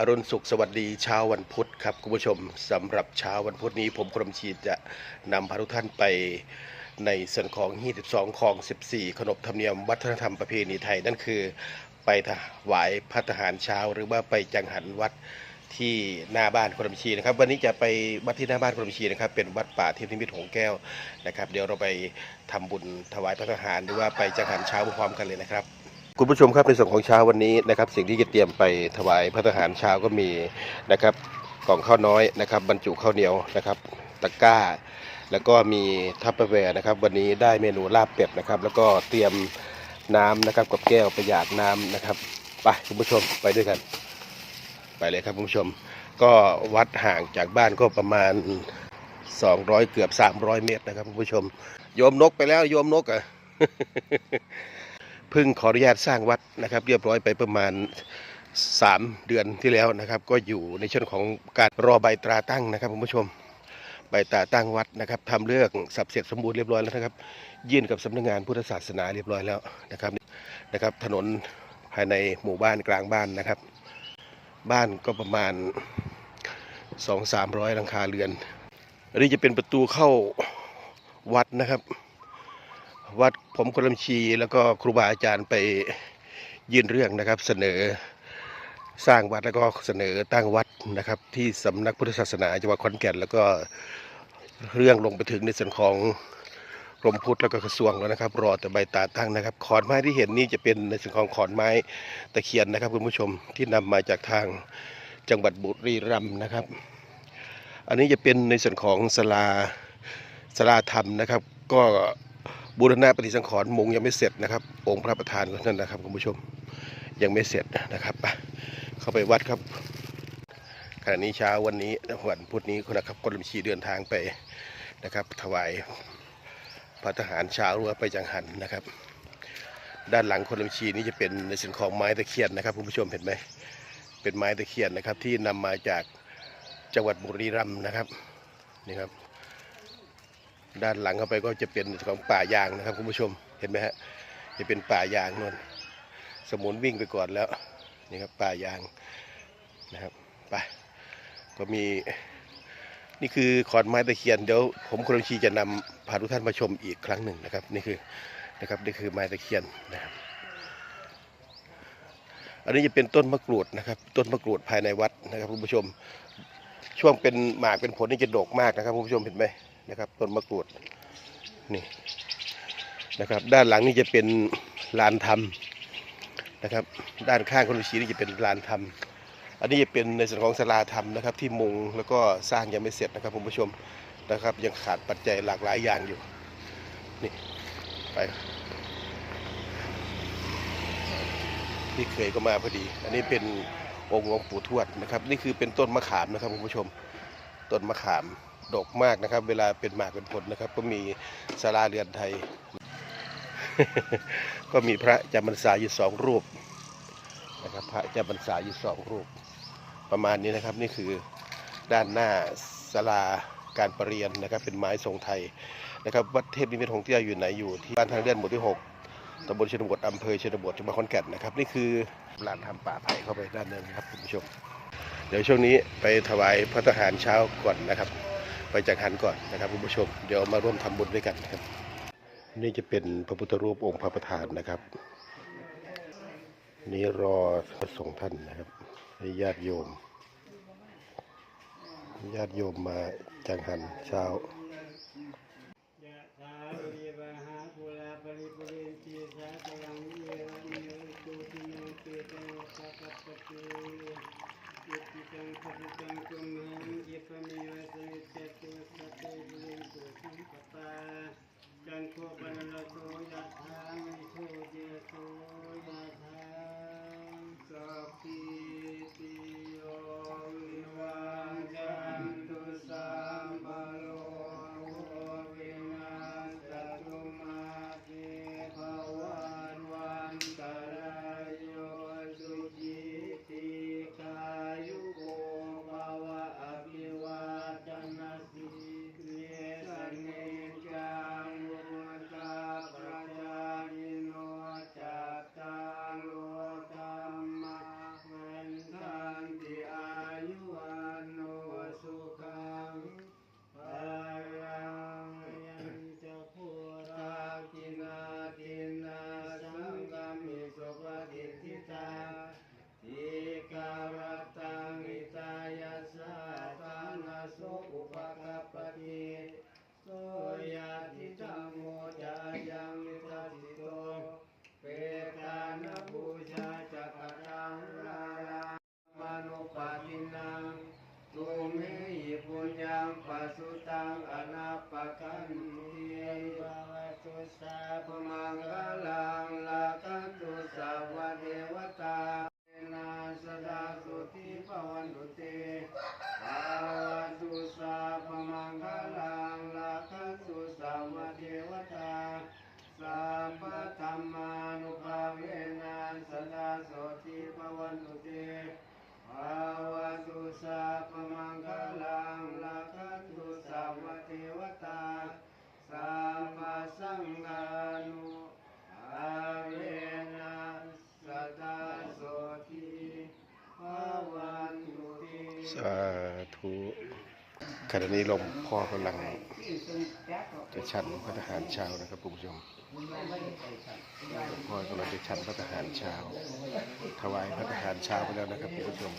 อรุณสุขสวัสดีเช้าวันพุธครับคุณผู้ชมสำหรับเช้าวันพุธนี้ผมกรมชีจะนำพาทุกท่านไปในส่วนของ22ของ 14 ขนบธรรมเนียมวัฒนธรรมประเพณีไทย นั่นคือไปถวายพัฒหารเช้า หรือว่าไปจังหันวัดที่หน้าบ้านกรมชีนะครับ วันนี้จะไปวัดที่หน้าบ้านกรมชีนะครับ เป็นวัดป่าเทพนิมิตหงแก้วนะครับ เดี๋ยวเราไปทำบุญถวายพัฒหารหรือว่าไปจังหันเช้าพร้อมกันเลยนะครับ คุณผู้ชมครับในส่วนของเช้าวันนี้นะครับ สิ่งที่จะเตรียมไปถวายพระทหารเช้าก็มีนะครับกล่องข้าวน้อยนะครับ บรรจุข้าวเหนียวนะครับ ตะกร้า แล้วก็มีทัพเปอร์แวร์นะครับ วันนี้ได้เมนูลาบเป็ดนะครับ แล้วก็เตรียมน้ำนะครับกับแก้วประหยัดน้ำนะครับไปคุณผู้ชมไปด้วยกัน ไปเลยครับคุณผู้ชม ก็วัดห่างจากบ้านก็ประมาณ 200 เกือบ 300 เมตรนะครับคุณผู้ชมโยมนกไปแล้วโยมนกอะ เพิ่งขออนุญาตสร้างวัดนะครับ เรียบร้อยไปประมาณ 3 เดือนที่แล้วนะครับ ก็อยู่ในช่วงของการรอใบตราตั้งนะครับคุณผู้ชมใบตราตั้งวัดนะครับทำเรื่องสับเสร็จสมบูรณ์เรียบร้อยแล้วนะครับ ยื่นกับสำนักงานพุทธศาสนาเรียบร้อยแล้วนะครับนะครับ ถนนภายในหมู่บ้านกลางบ้านนะครับ บ้านก็ประมาณ 2 3 0 0หลังคาเรือนอันนี้จะเป็นประตูเข้าวัดนะครับ วัดผมคนลำชีแล้วก็ครูบาอาจารย์ไปยื่นเรื่องนะครับ เสนอสร้างวัดแล้วก็เสนอตั้งวัดนะครับ ที่สำนักพุทธศาสนาจังหวัดขอนแก่นแล้วก็เรื่องลงไปถึงในส่วนของกรมพุทธแล้วก็กระทรวงแล้วนะครับ รอแต่ใบตาตั้งนะครับขอนไม้ที่เห็นนี่จะเป็นในส่วนของขอนไม้ตะเคียนนะครับคุณผู้ชมที่นำมาจากทางจังหวัดบุรีรัมย์นะครับ อันนี้จะเป็นในส่วนของศาลาศาลาธรรมนะครับ ก็ บูรณะปฏิสังขรณ์มุงยังไม่เสร็จนะครับ องค์พระประธานนั่นนะครับคุณผู้ชมยังไม่เสร็จนะครับเข้าไปวัดครับขณะนี้เช้าวันนี้วันพุธนี้คุณนะครับกรมชีเดินทางไปนะครับ ถวายพระทหารเช้าหรือว่าไปจังหันนะครับ ด้านหลังคนลำชีนี้จะเป็นในส่วนของไม้ตะเคียนนะครับคุณผู้ชมเห็นไหมเป็นไม้ตะเคียนนะครับที่นำมาจากจังหวัดบุรีรัมย์นะครับนี่ครับ ด้านหลังเข้าไปก็จะเป็นของป่ายางนะครับคุณผู้ชมเห็นไหมฮะจะเป็นป่ายางนวลสมุนวิ่งไปก่อนแล้วนี่ครับป่ายางนะครับไปก็มี นี่คือขอนไม้ตะเคียนเดี๋ยวผมคุณลำชีจะนำพาทุกท่านมาชมอีกครั้งหนึ่งนะครับ นี่คือนะครับนี่คือไม้ตะเคียนนะครับอันนี้จะเป็นต้นมะกรูดนะครับ ต้นมะกรูดภายในวัดนะครับคุณผู้ชม ช่วงเป็นหมากเป็นผลนี่จะดกมากนะครับคุณผู้ชมเห็นไหม นะครับต้นมะกรูดนี่นะครับ ด้านหลังนี่จะเป็นลานธรรมนะครับ ด้านข้างคนฤาษีนี่จะเป็นลานธรรม อันนี้จะเป็นในส่วนของศาลาธรรมนะครับ ที่มุงแล้วก็สร้างยังไม่เสร็จนะครับคุณผู้ชมนะครับ ยังขาดปัจจัยหลากหลายอย่างอยู่นี่ไปนี่เคยก็มาพอดี อันนี้เป็นองค์หลวงปู่ทวดนะครับ นี่คือเป็นต้นมะขามนะครับคุณผู้ชม ต้นมะขาม ดกมากนะครับ เวลาเป็นหมากเป็นผลนะครับ ก็มีศาลาเรือนไทย ก็มีพระจำพรรษาอยู่สองรูปนะครับ พระจำพรรษาอยู่สองรูป ประมาณนี้นะครับนี่คือด้านหน้าศาลาการประเรียนนะครับ เป็นไม้ทรงไทยนะครับวัดเทพนิมิตของเที่ยอยู่ไหนอยู่ที่บ้านทางเลื่อนหมู่ที่หกตำบลชนบทอำเภอชนบทจังหวัดขอนแก่นนะครับ นี่คือลานทำป่าไผ่เข้าไปด้านนั้นนะครับคุณผู้ชม เดี๋ยวช่วงนี้ไปถวายพระทหารเช้าก่อนนะครับ ไปจากหันก่อนนะครับคุณผู้ชม เดี๋ยวมาร่วมทำบุญด้วยกันครับ นี่จะเป็นพระพุทธรูปองค์พระประธานนะครับ นี่รอพระสงฆ์ท่านนะครับให้ญาติโยม ญาติโยมมาจังหันเช้า สาธุขณะนี้ลมพ่อกำลังจะฉันพระทหารเช้านะครับคุณผู้ชมพ่อกำลังจะฉันพระทหารเช้าถวายพระทหารเช้าไปแล้วนะครับคุณผู้ชม